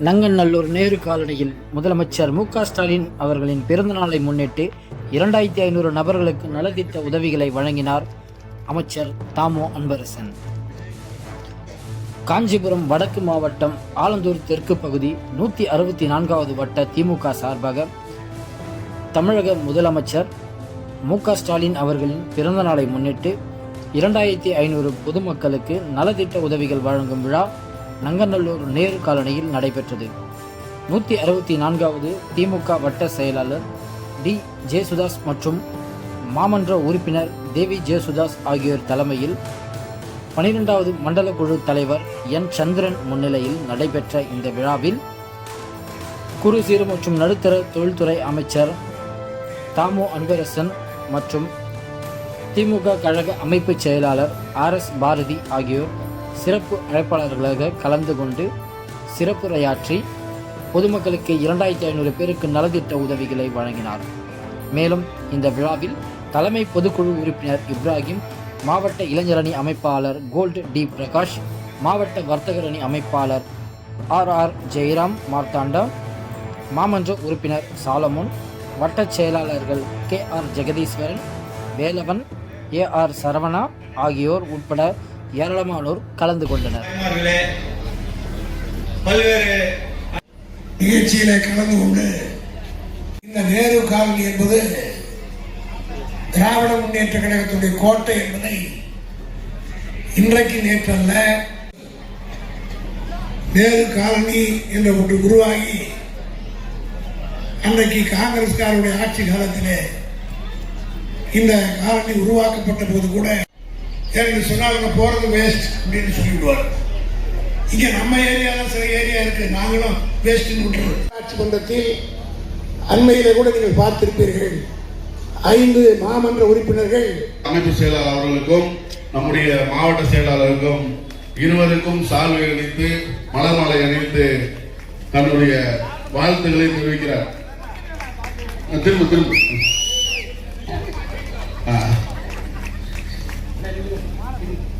நங்கநல்லூர் நேரு காலனியில் முதலமைச்சர் மு ஸ்டாலின் அவர்களின் பிறந்தநாளை முன்னிட்டு இரண்டாயிரத்தி ஐநூறு நபர்களுக்கு நலத்திட்ட உதவிகளை வழங்கினார் அமைச்சர் தாமோ அன்பரசன். காஞ்சிபுரம் வடக்கு மாவட்டம் ஆலந்தூர் தெற்கு பகுதி நூற்றி அறுபத்தி நான்காவது வட்ட திமுக சார்பாக தமிழக முதலமைச்சர் மு ஸ்டாலின் அவர்களின் பிறந்தநாளை முன்னிட்டு இரண்டாயிரத்தி ஐநூறு பொதுமக்களுக்கு நலத்திட்ட உதவிகள் வழங்கும் விழா நங்கநல்லூர் நேரு காலனியில் நடைபெற்றது. நூற்றி அறுபத்தி நான்காவது திமுக வட்ட செயலாளர் டி. ஜேசுதாஸ் மற்றும் மாமன்ற உறுப்பினர் தேவி ஜேசுதாஸ் ஆகியோர் தலைமையில் பனிரெண்டாவது மண்டல குழு தலைவர் என். சந்திரன் முன்னிலையில் நடைபெற்ற இந்த விழாவில் குறு சிறு மற்றும் நடுத்தர தொழில்துறை அமைச்சர் தாமோ அன்பரசன் மற்றும் திமுக கழக அமைப்பு செயலாளர் ஆர். எஸ். பாரதி ஆகியோர் சிறப்பு அழைப்பாளர்களாக கலந்து கொண்டு சிறப்புரையாற்றி பொதுமக்களுக்கு இரண்டாயிரத்தி ஐநூறு பேருக்கு நலத்திட்ட உதவிகளை வழங்கினார். மேலும் இந்த விழாவில் தலைமை பொதுக்குழு உறுப்பினர் இப்ராஹிம் மாவட்ட இளைஞரணி அமைப்பாளர் கோல்டு டி பிரகாஷ் மாவட்ட வர்த்தகரணி அமைப்பாளர் ஆர் ஆர் ஜெயராம் மார்த்தாண்டா மாமன்ற உறுப்பினர் சாலமோன் வட்டச் செயலாளர்கள் K R Jagadeeswaran Velavan A R Saravana ஆகியோர் உட்பட ஏராளமானோர் கலந்து கொண்டனர். பல்வேறு நிகழ்ச்சியில கலந்து கொண்டு இந்த நேரு காலனி என்பது திராவிட முன்னேற்ற கழகத்துடைய கோட்டை என்பதை இன்றைக்கு நேற்றல்ல நேரு காலனி என்ற ஒன்று உருவாகி அன்றைக்கு காங்கிரஸ்காருடைய ஆட்சி காலத்திலே இந்த காலனி உருவாக்கப்பட்ட போது கூட எனக்கு சொன்னாங்க போறது வேஸ்ட் அப்படின்னு சொல்லிவிடுவார் இங்க நம்ம ஏரியால சில ஏரியா இருக்கு. நாங்களும் வேஸ்ட் ஆட்சி மன்றத்தில் அண்மையிலே கூட நீங்கள் பார்த்திருப்பீர்கள். ஐந்து மாமன்ற உறுப்பினர்கள் அமைப்பு செயலாளர் அவர்களுக்கும் நம்முடைய மாவட்ட செயலாளருக்கும் இருவருக்கும் சால்வை அணிவித்து மலர் மாலை அணிவித்து தன்னுடைய வாழ்த்துக்களை தெரிவிக்கிறார். திரும்ப திரும்ப. ஆ.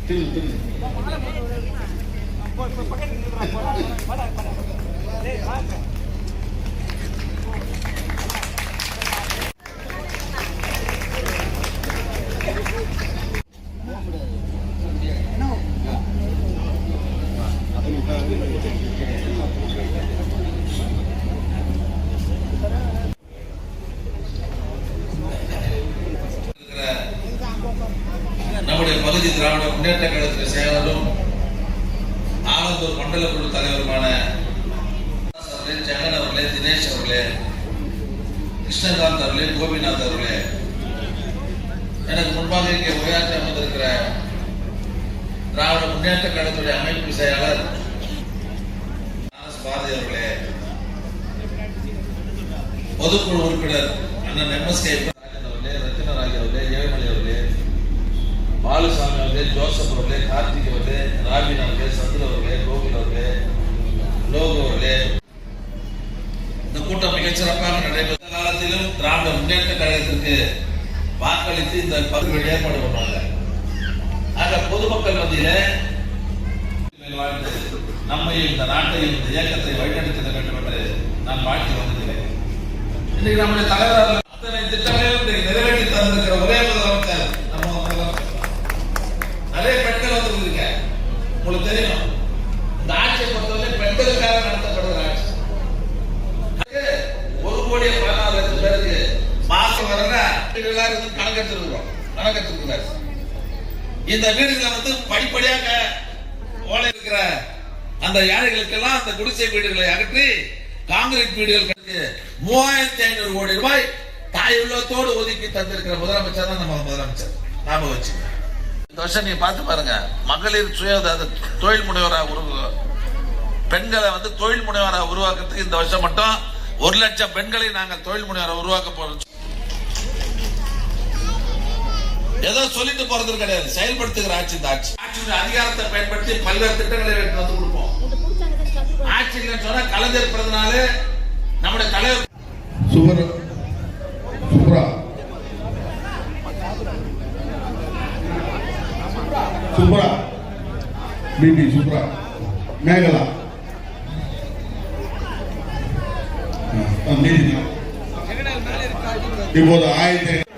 திரும்ப திரும்ப நம்முடைய பகுதி திராவிட முன்னேற்ற கழகத்தின் செயலரும் ஆலந்தூர் மண்டல குழு தலைவருமான ஜெகன் அவர்களே தினேஷ் அவர்களே கிருஷ்ணகாந்த் அவர்களே கோபிநாத் அவர்களே எனக்கு முன்பாக இங்கே உரையாற்றி அமர்ந்திருக்கிற திராவிட முன்னேற்ற கழகத்துடைய அமைப்பு செயலாளர் பாரதி அவர்களே பொதுக்குழு உறுப்பினர் அண்ணன் எம் எஸ் கே அவர்களே ரத்தினராஜ் அவர்களே அவர்களே அவர்களே ஜோசப் அவர்களே கார்த்திக் அவர்களே ராபின் அவர்களே சந்திர அவர்களே கோகுல் அவர்களே லோகு அவர்களே. இந்த கூட்டம் மிகச்சிறப்பாக நடைபெற்ற காலத்திலும் திராவிட முன்னேற்ற கழகத்திற்கு வாக்களித்து இந்த பகுதியில் ஏற்பாடு பண்ணாங்க. ஆக பொதுமக்கள் மத்தியில வாழ்ந்து நம்மையும் இந்த நாட்டையும் இந்த இயக்கத்தை வழிநடத்திட வேண்டும் என்று நான் வாழ்த்தி வந்திருக்கிறேன். இன்னைக்கு நம்முடைய தலைவர் அத்தனை திட்டங்களையும் நிறைவேற்றி தந்திருக்கிற ஒரே முதல்வர் இந்த வீடுகளை வந்து படிப்படியாக ஓலை இருக்கிற அந்த ஏழைகளுக்கெல்லாம் அந்த குடிசை வீடுகளை அகற்றி காங்கிரீட் வீடுகள் கட்டி மூவாயிரத்தி ஐநூறு கோடி ரூபாய் தாய் உள்ளத்தோடு ஒதுக்கி தந்திருக்கிற முதலமைச்சர் தான் நம்ம முதலமைச்சர். நாம வச்சு இந்த வருஷம் நீங்க பார்த்து பாருங்க. மகளிர் சுய தொழில் முனைவராக உருவ பெண்களை வந்து தொழில் முனைவராக உருவாக்குறதுக்கு இந்த வருஷம் மட்டும் ஒரு லட்சம் பெண்களை நாங்கள் தொழில் முனைவராக உருவாக்க போறோம். ஏதோ சொல்லிட்டு போறது கிடையாது. செயல்படுத்துகிற ஆட்சி இந்த ஆட்சி. அதிகாரத்தை பயன்படுத்தி பல்வேறு திட்டங்களை வந்து கொடுப்போம். ஆட்சி இல்லைன்னு சொன்னா கலைஞர் பிறந்தனால நம்முடைய தலைவர் சுபர. சுப்ரா. சுப்ரா. பிபி சுப்ரா மேகலா. இப்போது ஆயிரத்தி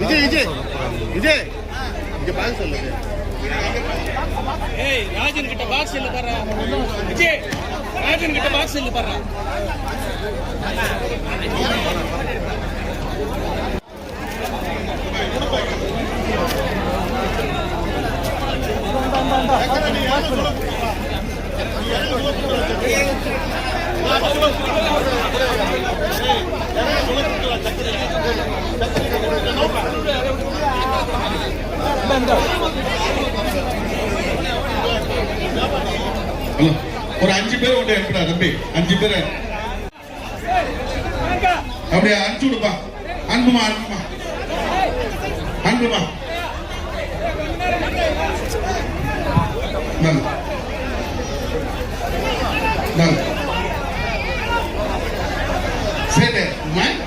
விஜய் விஜய் விஜய் இங்க பாக்க சொல்லுங்க ஏய் ராஜன் கிட்ட பாக்ஸ் இல்ல பாரு விஜய் ராஜன் கிட்ட பாக்ஸ் இல்ல பாரு ஒரு அஞ்சு பேர் உண்டு எப்படா தம்பி. அஞ்சு பேர். அப்படியே அனுப்பிச்சு விடுப்பா. அன்புமா அன்புமா அன்புமா இந்தாங்க. சரி மைக்